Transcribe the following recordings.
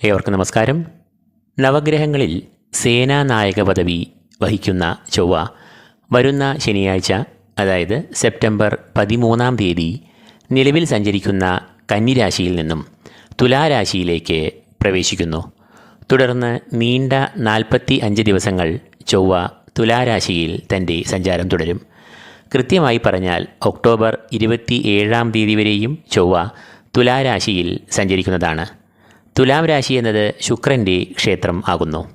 ഏവർക്കും നമസ്കാരം. നവഗ്രഹങ്ങളിൽ സേനാനായക പദവി വഹിക്കുന്ന ചൊവ്വ വരുന്ന ശനിയാഴ്ച അതായത് സെപ്റ്റംബർ പതിമൂന്നാം തീയതി നിലവിൽ സഞ്ചരിക്കുന്ന കന്നിരാശിയിൽ നിന്നും തുലാരാശിയിലേക്ക് പ്രവേശിക്കുന്നു. തുടർന്ന് നീണ്ട നാൽപ്പത്തി അഞ്ച് ദിവസങ്ങൾ ചൊവ്വ തുലാരാശിയിൽ തന്റെ സഞ്ചാരം തുടരും. കൃത്യമായി പറഞ്ഞാൽ ഒക്ടോബർ ഇരുപത്തി ഏഴാം തീയതി വരെയും ചൊവ്വ തുലാരാശിയിൽ സഞ്ചരിക്കുന്നതാണ്. തുലാം രാശി എന്നത് ശുക്രന്റെ ക്ഷേത്രം ആകുന്നു.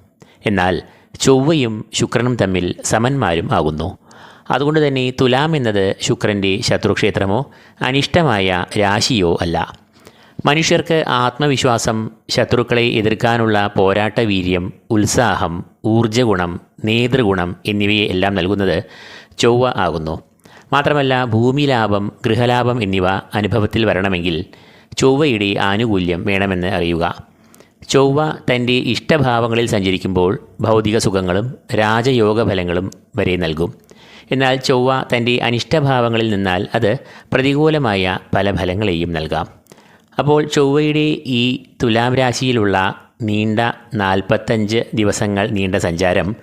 എന്നാൽ ചൊവ്വയും ശുക്രനും തമ്മിൽ സമന്മാരും ആകുന്നു. അതുകൊണ്ട് തന്നെ തുലാം എന്നത് ശുക്രന്റെ ശത്രുക്ഷേത്രമോ അനിഷ്ടമായ രാശിയോ അല്ല. മനുഷ്യർക്ക് ആത്മവിശ്വാസം ശത്രുക്കളെ എതിർക്കാനുള്ള പോരാട്ട വീര്യം ഉത്സാഹം ഊർജഗുണം നേതൃഗുണം എന്നിവയെ എല്ലാം നൽകുന്നത് ചൊവ്വ ആകുന്നു. മാത്രമല്ല ഭൂമിലാഭം ഗൃഹലാഭം എന്നിവ അനുഭവത്തിൽ വരണമെങ്കിൽ ചൊവ്വയുടെ ആനുകൂല്യം വേണമെന്ന് അറിയുക. ചൊവ്വ തന്റെ ഇഷ്ടഭാവങ്ങളിൽ സഞ്ചരിക്കുമ്പോൾ ഭൗതിക സുഖങ്ങളും രാജയോഗ ഫലങ്ങളും വരെ നൽകും. എന്നാൽ ചൊവ്വ തന്റെ അനിഷ്ടഭാവങ്ങളിൽ നിന്നാൽ അത് പ്രതികൂലമായ പല ഫലങ്ങളെയും നൽകാം. അപ്പോൾ ചൊവ്വയുടെ ഈ തുലാം രാശിയിലുള്ള നീണ്ട നാൽപ്പത്തഞ്ച് ദിവസങ്ങൾ നീണ്ട സഞ്ചാരം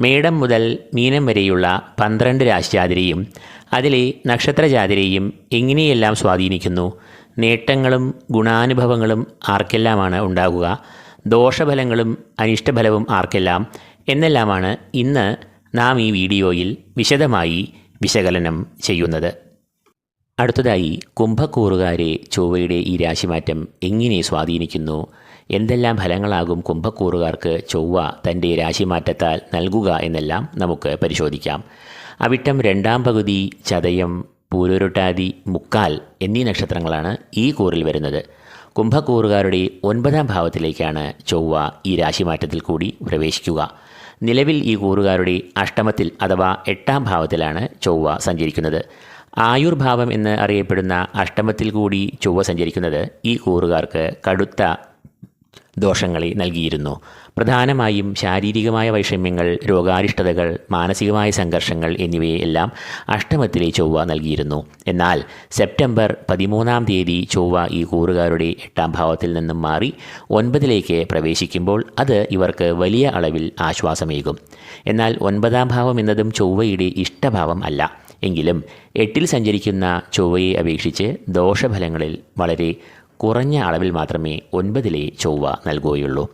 മേടം മുതൽ മീനം വരെയുള്ള പന്ത്രണ്ട് രാശിജാതിരെയും അതിലെ നക്ഷത്രജാതിരെയും എങ്ങനെയെല്ലാം സ്വാധീനിക്കുന്നു? നേട്ടങ്ങളും ഗുണാനുഭവങ്ങളും ആർക്കെല്ലാമാണ് ഉണ്ടാകുക? ദോഷഫലങ്ങളും അനിഷ്ടഫലവും ആർക്കെല്ലാം? എന്നെല്ലാമാണ് ഇന്ന് നാം ഈ വീഡിയോയിൽ വിശദമായി വിശകലനം ചെയ്യുന്നത്. അടുത്തതായി കുംഭക്കൂറുകാരെ ചൊവ്വയുടെ ഈ രാശിമാറ്റം എങ്ങനെ സ്വാധീനിക്കുന്നു? എന്തെല്ലാം ഫലങ്ങളാകും കുംഭക്കൂറുകാർക്ക് ചൊവ്വ തന്റെ രാശിമാറ്റത്താൽ നൽകുക എന്നെല്ലാം നമുക്ക് പരിശോധിക്കാം. അവിട്ടം രണ്ടാം പകുതി ചതയം പൂരുരുട്ടാതി മുക്കാൽ എന്നീ നക്ഷത്രങ്ങളാണ് ഈ കൂറിൽ വരുന്നത്. കുംഭക്കൂറുകാരുടെ ഒൻപതാം ഭാവത്തിലേക്കാണ് ചൊവ്വ ഈ രാശിമാറ്റത്തിൽ കൂടി പ്രവേശിക്കുക. നിലവിൽ ഈ കൂറുകാരുടെ അഷ്ടമത്തിൽ അഥവാ എട്ടാം ഭാവത്തിലാണ് ചൊവ്വ സഞ്ചരിക്കുന്നത്. ആയുർഭാവം എന്ന് അറിയപ്പെടുന്ന അഷ്ടമത്തിൽ കൂടി ചൊവ്വ സഞ്ചരിക്കുന്നത് ഈ കൂറുകാർക്ക് കടുത്ത ദോഷങ്ങളെ നൽകിയിരുന്നു. പ്രധാനമായും ശാരീരികമായ വൈഷമ്യങ്ങൾ രോഗാരിഷ്ടതകൾ മാനസികമായ സംഘർഷങ്ങൾ എന്നിവയെല്ലാം അഷ്ടമത്തിലെ ചൊവ്വ നൽകിയിരുന്നു. എന്നാൽ സെപ്റ്റംബർ പതിമൂന്നാം തീയതി ചൊവ്വ ഈ കൂറുകാരുടെ എട്ടാം ഭാവത്തിൽ നിന്നും മാറി ഒൻപതിലേക്ക് പ്രവേശിക്കുമ്പോൾ അത് ഇവർക്ക് വലിയ അളവിൽ ആശ്വാസമേകും. എന്നാൽ ഒൻപതാം ഭാവം എന്നതും ചൊവ്വയുടെ ഇഷ്ടഭാവം അല്ല. എങ്കിലും എട്ടിൽ സഞ്ചരിക്കുന്ന ചൊവ്വയെ അപേക്ഷിച്ച് ദോഷഫലങ്ങളിൽ വളരെ കുറഞ്ഞ അളവിൽ മാത്രമേ ഒൻപതിലെ ചൊവ്വ നൽകുകയുള്ളൂ.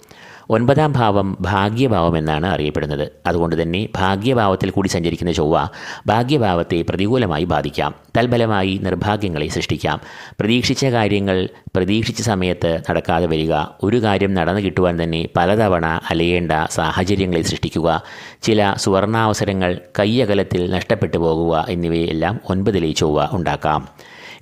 ഒൻപതാം ഭാവം ഭാഗ്യഭാവം എന്നാണ് അറിയപ്പെടുന്നത്. അതുകൊണ്ട് തന്നെ ഭാഗ്യഭാവത്തിൽ കൂടി സഞ്ചരിക്കുന്ന ചൊവ്വ ഭാഗ്യഭാവത്തെ പ്രതികൂലമായി ബാധിക്കാം. തൽബലമായി നിർഭാഗ്യങ്ങളെ സൃഷ്ടിക്കാം. പ്രതീക്ഷിച്ച കാര്യങ്ങൾ പ്രതീക്ഷിച്ച സമയത്ത് നടക്കാതെ വരിക. ഒരു കാര്യം നടന്നു കിട്ടുവാൻ തന്നെ പലതവണ അലയേണ്ട സാഹചര്യങ്ങളെ സൃഷ്ടിക്കുക. ചില സുവർണാവസരങ്ങൾ കയ്യകലത്തിൽ നഷ്ടപ്പെട്ടു പോകുക എന്നിവയെല്ലാം ഒൻപതിലെ ചൊവ്വ ഉണ്ടാക്കാം.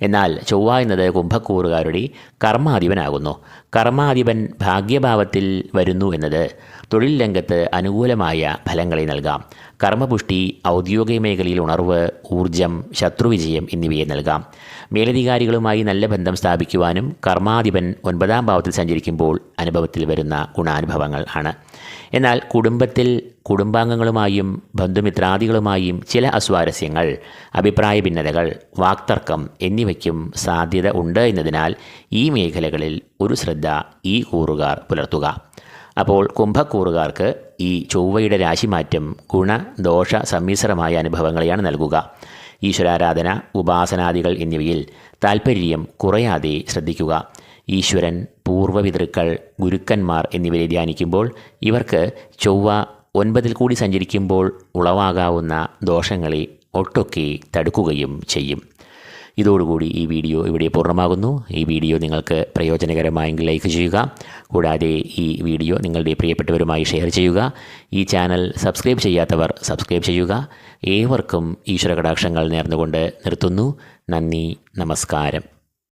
എന്നാൽ ചൊവ്വ എന്നത് കുംഭക്കൂറുകാരുടെ കർമാധിപനാകുന്നു. കർമാധിപൻ ഭാഗ്യഭാവത്തിൽ വരുന്നു എന്നത് തൊഴിൽ രംഗത്ത് അനുകൂലമായ ഫലങ്ങളെ നൽകാം. കർമ്മപുഷ്ടി ഔദ്യോഗിക മേഖലയിൽ ഉണർവ് ഊർജം ശത്രുവിജയം എന്നിവയെ നൽകാം. മേലധികാരികളുമായി നല്ല ബന്ധം സ്ഥാപിക്കുവാനും കർമാധിപൻ ഒൻപതാം ഭാവത്തിൽ സഞ്ചരിക്കുമ്പോൾ അനുഭവത്തിൽ വരുന്ന ഗുണാനുഭവങ്ങൾ ആണ്. എന്നാൽ കുടുംബത്തിൽ കുടുംബാംഗങ്ങളുമായും ബന്ധുമിത്രാദികളുമായും ചില അസ്വാരസ്യങ്ങൾ അഭിപ്രായ ഭിന്നതകൾ വാക്തർക്കം എന്നിവയ്ക്കും സാധ്യത ഉണ്ട് എന്നതിനാൽ ഈ മേഖലകളിൽ ഒരു ശ്രദ്ധ ഈ കൂറുകാർ പുലർത്തുക. അപ്പോൾ കുംഭക്കൂറുകാർക്ക് ഈ ചൊവ്വയുടെ രാശിമാറ്റം ഗുണ ദോഷ സമ്മിശ്രമായ അനുഭവങ്ങളെയാണ് നൽകുക. ഈശ്വരാരാധന ഉപാസനാദികൾ എന്നിവയിൽ താൽപ്പര്യം കുറയാതെ ശ്രദ്ധിക്കുക. ഈശ്വരൻ പൂർവപിതൃക്കൾ ഗുരുക്കന്മാർ എന്നിവരെ ധ്യാനിക്കുമ്പോൾ ഇവർക്ക് ചൊവ്വ ഒൻപതിൽ കൂടി സഞ്ചരിക്കുമ്പോൾ ഉളവാകാവുന്ന ദോഷങ്ങളെ ഒട്ടൊക്കെ തടുക്കുകയും ചെയ്യും. ഇതോടുകൂടി ഈ വീഡിയോ ഇവിടെ പൂർണമാകുന്നു. ഈ വീഡിയോ നിങ്ങൾക്ക് പ്രയോജനകരമായെങ്കിൽ ലൈക്ക് ചെയ്യുക. കൂടാതെ ഈ വീഡിയോ നിങ്ങളുടെ പ്രിയപ്പെട്ടവരുമായി ഷെയർ ചെയ്യുക. ഈ ചാനൽ സബ്സ്ക്രൈബ് ചെയ്യാത്തവർ സബ്സ്ക്രൈബ് ചെയ്യുക. ഏവർക്കും ഈശ്വര കടാക്ഷങ്ങൾ നേർന്നുകൊണ്ട് നിർത്തുന്നു. നന്ദി നമസ്കാരം.